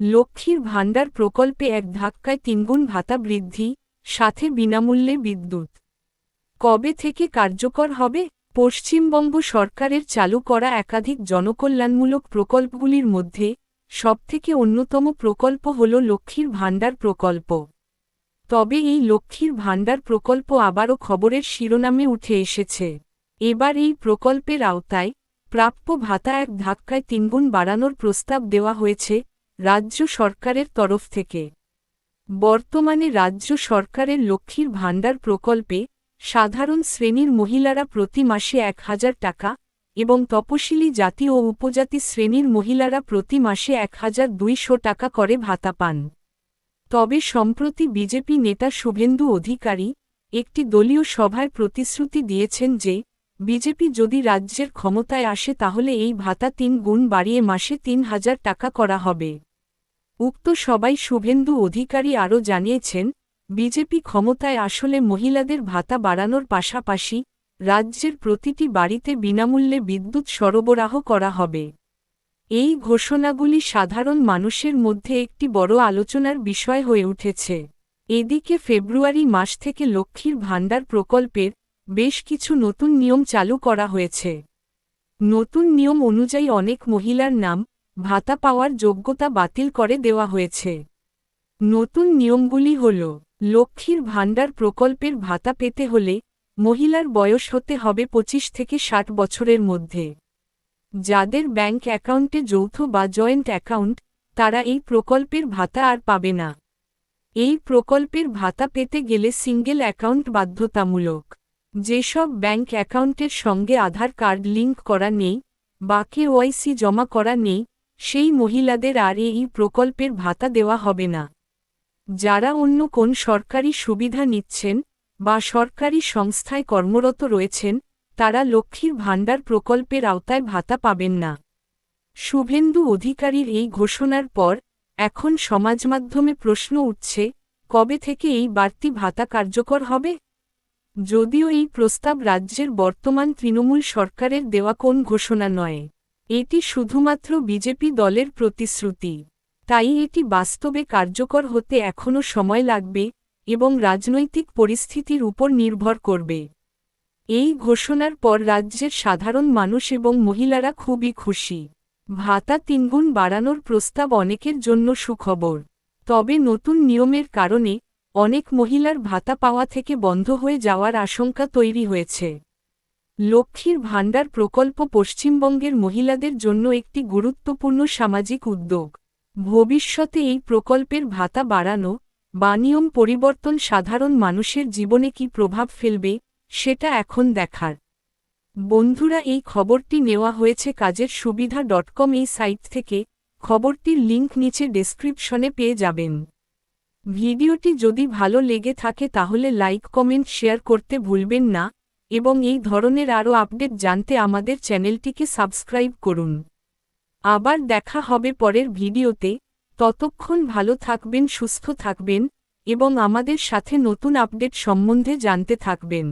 লক্ষ্মীর ভাণ্ডার প্রকল্পে এক ধাক্কায় তিনগুণ ভাতা বৃদ্ধি, সাথে বিনামূল্যে বিদ্যুৎ। কবে থেকে কার্যকর হবে? পশ্চিমবঙ্গ সরকারের চালু করা একাধিক জনকল্যাণমূলক প্রকল্পগুলির মধ্যে সবথেকে অন্যতম প্রকল্প হল লক্ষ্মীর ভাণ্ডার প্রকল্প। তবে এই লক্ষ্মীর ভাণ্ডার প্রকল্প আবারও খবরের শিরোনামে উঠে এসেছে। এবার এই প্রকল্পের আওতায় প্রাপ্য ভাতা এক ধাক্কায় তিনগুণ বাড়ানোর প্রস্তাব দেওয়া হয়েছে রাজ্য সরকারের তরফ থেকে। বর্তমানে রাজ্য সরকারের লক্ষ্মীর ভাণ্ডার প্রকল্পে সাধারণ শ্রেণির মহিলারা প্রতি মাসে এক হাজার টাকা এবং তপশিলি জাতি ও উপজাতি শ্রেণির মহিলারা প্রতি মাসে এক হাজার দুইশো টাকা করে ভাতা পান। তবে সম্প্রতি বিজেপি নেতা শুভেন্দু অধিকারী একটি দলীয় সভায় প্রতিশ্রুতি দিয়েছেন যে, বিজেপি যদি রাজ্যের ক্ষমতায় আসে তাহলে এই ভাতা তিন গুণ বাড়িয়ে মাসে তিন হাজার টাকা করা হবে। উক্ত সবাই শুভেন্দু অধিকারী আরও জানিয়েছেন, বিজেপি ক্ষমতায় আসলে মহিলাদের ভাতা বাড়ানোর পাশাপাশি রাজ্যের প্রতিটি বাড়িতে বিনামূল্যে বিদ্যুৎ সরবরাহ করা হবে। এই ঘোষণাগুলি সাধারণ মানুষের মধ্যে একটি বড় আলোচনার বিষয় হয়ে উঠেছে। এদিকে ফেব্রুয়ারি মাস থেকে লক্ষ্মীর ভাণ্ডার প্রকল্পের বেশ কিছু নতুন নিয়ম চালু করা হয়েছে। নতুন নিয়ম অনুযায়ী অনেক মহিলার নাম ভাতা পাওয়ার যোগ্যতা বাতিল করে দেওয়া হয়েছে। নতুন নিয়মগুলি হল, লক্ষ্মীর ভাণ্ডার প্রকল্পের ভাতা পেতে হলে মহিলার বয়স হতে হবে ২৫ থেকে ষাট বছরের মধ্যে। যাদের ব্যাংক অ্যাকাউন্টে যৌথ বা জয়েন্ট অ্যাকাউন্ট, তারা এই প্রকল্পের ভাতা আর পাবে না। এই প্রকল্পের ভাতা পেতে গেলে সিঙ্গেল অ্যাকাউন্ট বাধ্যতামূলক। যেসব ব্যাংক অ্যাকাউন্টের সঙ্গে আধার কার্ড লিঙ্ক করা নেই, বা ওয়াইসি জমা করা নেই সেই মহিলাদের আর এই প্রকল্পের ভাতা দেওয়া হবে না। যারা অন্য কোন সরকারি সুবিধা নিচ্ছেন বা সরকারি সংস্থায় কর্মরত রয়েছেন, তারা লক্ষ্মীর ভাণ্ডার প্রকল্পের আওতায় ভাতা পাবেন না। শুভেন্দু অধিকারীর এই ঘোষণার পর এখন সমাজমাধ্যমে প্রশ্ন উঠছে, কবে থেকে এই বাড়তি ভাতা কার্যকর হবে? যদিও এই প্রস্তাব রাজ্যের বর্তমান তৃণমূল সরকারের দেওয়া কোন ঘোষণা নয়। এটি শুধুমাত্র বিজেপি দলের প্রতিশ্রুতি। তাই এটি বাস্তবে কার্যকর হতে এখনও সময় লাগবে এবং রাজনৈতিক পরিস্থিতির উপর নির্ভর করবে। এই ঘোষণার পর রাজ্যের সাধারণ মানুষ এবং মহিলারা খুবই খুশি। ভাতা তিনগুণ বাড়ানোর প্রস্তাব অনেকের জন্য সুখবর। তবে নতুন নিয়মের কারণে অনেক মহিলার ভাতা পাওয়া থেকে বন্ধ হয়ে যাওয়ার আশঙ্কা তৈরি হয়েছে। লক্ষ্মীর ভাণ্ডার প্রকল্প পশ্চিমবঙ্গের মহিলাদের জন্য একটি গুরুত্বপূর্ণ সামাজিক উদ্যোগ। ভবিষ্যতে এই প্রকল্পের ভাতা বাড়ানো, বা নিয়ম পরিবর্তন সাধারণ মানুষের জীবনে কি প্রভাব ফেলবে, সেটা এখন দেখার। বন্ধুরা, এই খবরটি নেওয়া হয়েছে কাজের সুবিধা ডট কম এই সাইট থেকে। খবরটির লিঙ্ক নিচে ডেসক্রিপশনে পেয়ে যাবেন। ভিডিওটি যদি ভালো লেগে থাকে তাহলে লাইক, কমেন্ট, শেয়ার করতে ভুলবেন না। এবং এই ধরনের আরও আপডেট জানতে আমাদের চ্যানেলটিকে সাবস্ক্রাইব করুন। আবার দেখা হবে পরের ভিডিওতে। ততক্ষণ ভালো থাকবেন, সুস্থ থাকবেন এবং আমাদের সাথে নতুন আপডেট সম্বন্ধে জানতে থাকবেন।